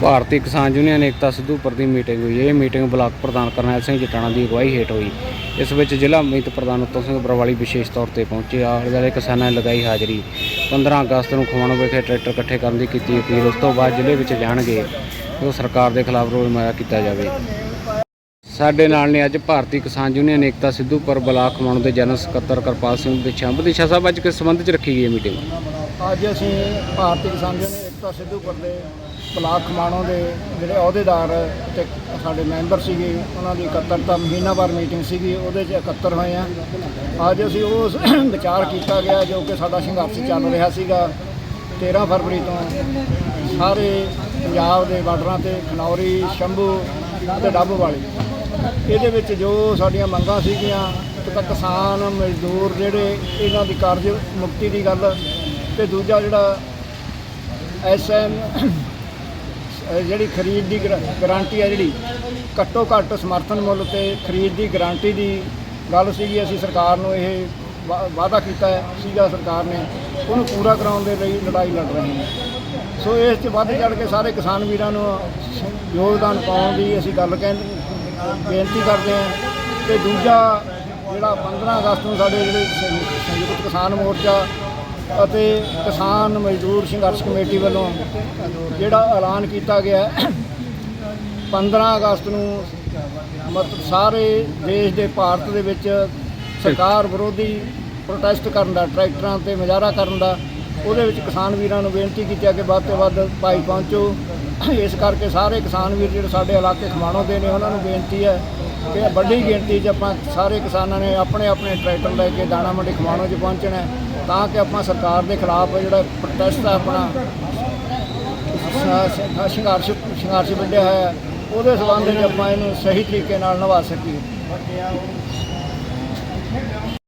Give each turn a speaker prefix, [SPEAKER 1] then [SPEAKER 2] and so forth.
[SPEAKER 1] ਭਾਰਤੀ Kisan union Ekta Sidhupur ਦੀ meeting ਹੋਈ ਇਹ ਮੀਟਿੰਗ ਬਲਾਕ ਪ੍ਰਧਾਨ ਕਰਨੈਲ ਸਿੰਘ ਜਟਾਣਾ ਦੀ ਅਗਵਾਈ ਹੇਠ ਹੋਈ। ਇਸ ਵਿੱਚ ਜ਼ਿਲ੍ਹਾ ਮੀਤ ਪ੍ਰਧਾਨ ਉੱਤਮ ਸਿੰਘ ਬਰਵਾਲੀ ਵਿਸ਼ੇਸ਼ ਤੌਰ ਤੇ ਪਹੁੰਚੇ। ਆਲੇ ਕਿਸਾਨਾਂ ਨੇ ਲਗਾਈ ਹਾਜ਼ਰੀ। 15 ਅਗਸਤ ਨੂੰ ਖਮਾਣੋ ਵਿਖੇ ਟਰੈਕਟਰ ਇਕੱਠੇ ਕਰਨ ਦੀ ਕੀਤੀ ਅਪੀਲ। ਉਸ ਤੋਂ ਬਾਅਦ ਜ਼ਿਲ੍ਹੇ ਵਿੱਚ ਜਾਣਗੇ ਉਹ ਸਰਕਾਰ ਦੇ ਖਿਲਾਫ ਰੋਲਮਾਇਆ ਕੀਤਾ ਜਾਵੇ। ਸਾਡੇ ਨਾਲ ਨੇ ਅੱਜ ਭਾਰਤੀ ਕਿਸਾਨ ਯੂਨੀਅਨ ਏਕਤਾ ਸਿੱਧੂਪੁਰ ਬਲਾਕ ਖਮਾਣੋ ਦੇ ਜਨਰਲ ਸਕੱਤਰ ਕਰਪਾਲ ਸਿੰਘ ਵਿਦਿਸ਼ਾ ਵਿਦਿਸ਼ਾ ਸਾਹਿਬ, ਅੱਜ ਕਿਸ ਸੰਬੰਧ 'ਚ ਰੱਖੀ ਗਈ ਮੀਟਿੰਗ?
[SPEAKER 2] ਅੱਜ ਅਸੀਂ ਭਾਰਤੀ ਕਿਸਾਨ ਯੂਨੀਅਨ ਏਕਤਾ ਸਿੱਧੂਪੁਰ ਦੇ ਬਲਾਕ ਖਮਾਣੋਂ ਦੇ ਜਿਹੜੇ ਅਹੁਦੇਦਾਰ ਤੇ ਸਾਡੇ ਮੈਂਬਰ ਸੀਗੇ, ਉਹਨਾਂ ਦੀ ਇਕੱਤਰਤਾ ਮਹੀਨਾਵਾਰ ਮੀਟਿੰਗ ਸੀਗੀ, ਉਹਦੇ 'ਚ ਇਕੱਤਰ ਹੋਏ ਆ। ਅੱਜ ਅਸੀਂ ਉਸ ਵਿਚਾਰ ਕੀਤਾ ਗਿਆ ਜੋ ਕਿ ਸਾਡਾ ਸੰਘਰਸ਼ ਚੱਲ ਰਿਹਾ ਸੀਗਾ। 13 ਫਰਵਰੀ ਤੋਂ ਸਾਰੇ ਪੰਜਾਬ ਦੇ ਬਾਰਡਰਾਂ ਤੇ ਖਨੌਰੀ, ਸ਼ੰਭੂ ਤੇ ਡੱਬ ਵਾਲੀ। ਇਹਦੇ ਵਿੱਚ ਜੋ ਸਾਡੀਆਂ ਮੰਗਾਂ ਸੀਗੀਆਂ, ਇੱਕ ਤਾਂ ਕਿਸਾਨ, ਮਜ਼ਦੂਰ ਜਿਹੜੇ ਇਹਨਾਂ ਦੀ ਕਾਰਜ ਮੁਕਤੀ ਦੀ ਗੱਲ ਤੇ ਦੂਜਾ ਜਿਹੜਾ ਐਸਐਮ ਜਿਹੜੀ ਖਰੀਦ ਦੀ ਗਰ- ਗਾਰੰਟੀ ਹੈ ਜਿਹੜੀ, ਘੱਟੋ ਘੱਟ ਸਮਰਥਨ ਮੁੱਲ ਤੇ ਖਰੀਦ ਦੀ ਗਾਰੰਟੀ ਦੀ ਗੱਲ ਸੀਗੀ, ਅਸੀਂ ਸਰਕਾਰ ਨੂੰ ਇਹ ਵਾ- ਵਾਅਦਾ ਕੀਤਾ ਸੀਗਾ ਸਰਕਾਰ ਨੇ, ਉਹਨੂੰ ਪੂਰਾ ਕਰਾਉਣ ਦੇ ਲਈ ਲੜਾਈ ਲੜ ਰਹੇ ਹਾਂ ਸੋ ਇਸ 'ਚ ਵੱਧ ਚੜ ਕੇ ਸਾਰੇ ਕਿਸਾਨ ਵੀਰਾਂ ਨੂੰ ਯੋਗਦਾਨ ਪਾਉਣ ਦੀ ਅਸੀਂ ਗੱਲ ਕਹਿੰਦੇ ਬੇਨਤੀ ਕਰਦੇ ਹਾਂ। ਤੇ ਦੂਜਾ ਜਿਹੜਾ 15 ਅਗਸਤ ਨੂੰ ਸਾਡੇ ਜਿਹੜੇ ਸੰਯੁਕਤ ਕਿਸਾਨ ਮੋਰਚਾ ਅਤੇ ਕਿਸਾਨ ਮਜ਼ਦੂਰ ਸੰਘਰਸ਼ ਕਮੇਟੀ ਵੱਲੋਂ ਜਿਹੜਾ ਐਲਾਨ ਕੀਤਾ ਗਿਆ ਹੈ, 15 ਅਗਸਤ ਨੂੰ ਮਤਲਬ ਸਾਰੇ ਦੇਸ਼ ਦੇ ਭਾਰਤ ਦੇ ਵਿੱਚ ਸਰਕਾਰ ਵਿਰੋਧੀ ਪ੍ਰੋਟੈਸਟ ਕਰਨ ਦਾ ਟਰੈਕਟਰਾਂ ਤੇ ਮੁਜ਼ਾਹਰਾ ਕਰਨ ਦਾ ਉਹਦੇ ਵਿੱਚ ਕਿਸਾਨ ਵੀਰਾਂ ਨੂੰ ਬੇਨਤੀ ਕੀਤੀ ਕਿ ਵੱਧ ਤੋਂ ਵੱਧ ਭਾਈ ਪਹੁੰਚੋ। ਇਸ ਕਰਕੇ ਸਾਰੇ ਕਿਸਾਨ ਵੀਰ ਜਿਹੜੇ ਸਾਡੇ ਇਲਾਕੇ ਖਮਾਣੋ ਦੇ ਨੇ ਉਹਨਾਂ ਨੂੰ ਬੇਨਤੀ ਹੈ ਕਿ ਵੱਡੀ ਗਿਣਤੀ 'ਚ ਆਪਾਂ ਸਾਰੇ ਕਿਸਾਨਾਂ ਨੇ ਆਪਣੇ ਆਪਣੇ ਟਰੈਕਟਰ ਲੈ ਕੇ ਦਾਣਾ ਮੰਡੀ ਖਮਾਣੋ 'ਚ ਪਹੁੰਚਣਾ ਤਾਂ ਕਿ ਆਪਾਂ ਸਰਕਾਰ ਦੇ ਖਿਲਾਫ ਜਿਹੜਾ ਪ੍ਰੋਟੈਸਟ ਆ ਆਪਣਾ, ਸੰਘਰਸ਼ ਸੰਘਰਸ਼ ਵਿੱਢਿਆ ਹੋਇਆ ਉਹਦੇ ਸਬੰਧ ਵਿੱਚ ਆਪਾਂ ਇਹਨੂੰ ਸਹੀ ਤਰੀਕੇ ਨਾਲ ਨਿਭਾ ਸਕੀਏ।